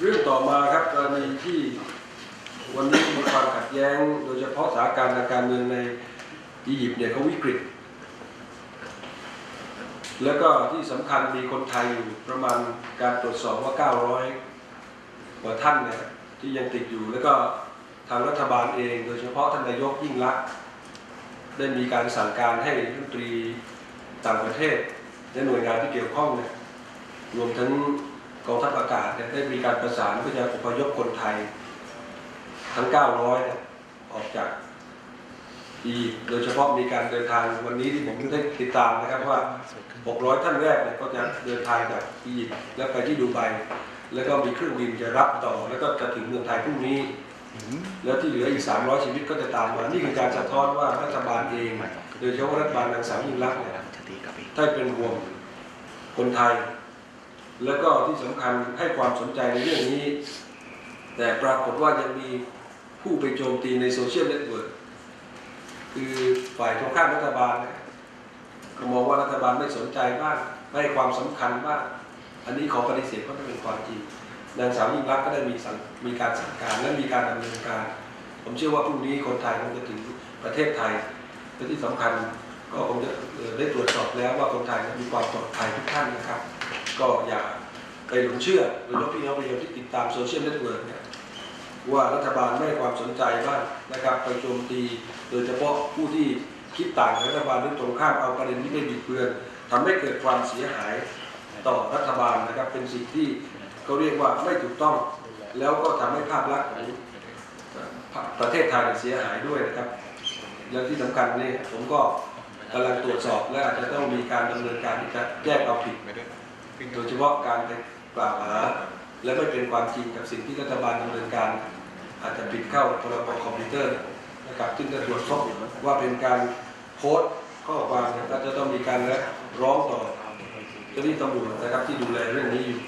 เรื่องต่อมาครับกรณีที่วันนี้มีความขัดแย้ง โดยเฉพาะสถานการณ์ทางการเมืองในอียิปต์เนี่ยเขาวิกฤต แล้วก็ที่สำคัญมีคนไทยอยู่ประมาณการตรวจสอบว่า 900 กว่าท่านเนี่ยที่ยังติดอยู่ แล้วก็ทางรัฐบาลเอง โดยเฉพาะท่านนายกยิ่งรักษณ์ได้มีการสั่งการให้รัฐมนตรีต่างประเทศและหน่วยงานที่เกี่ยวข้องเนี่ยรวมทั้ง ได้มีการประสานเพื่อจะอพยพคนไทย ทั้ง 900เนี่ยออกจากอียิปต์โดยเฉพาะมีการเดินทางวันนี้ที่ผมได้ติดตามนะครับว่า 600 ท่านแรกเนี่ยก็จะเดินทางจากอียิปต์แล้วไปที่ดูไบแล้วก็มีเครื่องบินจะรับต่อ แล้วก็จะถึงเมืองไทยพรุ่งนี้ แล้วที่เหลืออีก 300 ชีวิตก็จะตามมา นี่คือการสะท้อนว่ารัฐบาลเอง โดยเฉพาะรัฐบาลนางสาวยิ่งรักษณ์เนี่ยถ้าเป็นห่วงคนไทย แล้วก็ที่สำคัญให้ความสนใจในเรื่องนี้ แต่ปรากฏว่ายังมีผู้ไปโจมตีในโซเชียลเน็ตเวิร์กคือฝ่ายตรงข้ามรัฐบาลเนี่ยก็มองว่ารัฐบาลไม่สนใจบ้างไม่ให้ความสำคัญบ้างอันนี้ขอปฏิเสธว่าไม่เป็นความจริงนางสาวยิ่งรักก็ได้มีมีการสั่งการและมีการดำเนินการ ผมเชื่อว่าพรุ่งนี้คนไทยคงจะถึงประเทศไทยและที่สำคัญก็คงจะได้ตรวจสอบแล้วว่าคนไทยมีความปลอดภัยทุกท่านนะครับ ก็อย่าไปหลงเชื่อโดยเฉพาพี่น้องประชาชนที่ติดตามโซเชียลเน็ตเวิร์กเนี่ยว่ารัฐบาลไม่ความสนใจบ้างนะครับไปโจมตีโดยเฉพาะผู้ที่คิดต่างกับรัฐบาลหรือตรงข้ามเอาประเด็นที่ไม่บิดเบือนทำให้เกิดความเสียหายต่อรัฐบาลนะครับเป็นสิ่งที่เขาเรียกว่าไม่ถูกต้อง แล้วก็ทำให้ภาพลักษณ์ของประเทศไทยเสียหายด้วยนะครับและที่สำคัญนี่ผมก็กำลังตรวจสอบและอาจจะต้องมีการดำเนินการที่จะแยกเอาผิด โดยเฉพาะการไปกล่าวหา และไม่เป็นความจริงกับสิ่งที่รัฐบาลดำเนินการ อาจจะผิดเข้าพรบคอมพิวเตอร์นะครับซึ่งจะตรวจสอบว่าเป็นการโพสต์ข้อความเนี่ยก็จะต้องมีการร้องต่อเจ้าหน้าที่ตำรวจนะครับที่ดูแลเรื่องนี้อยู่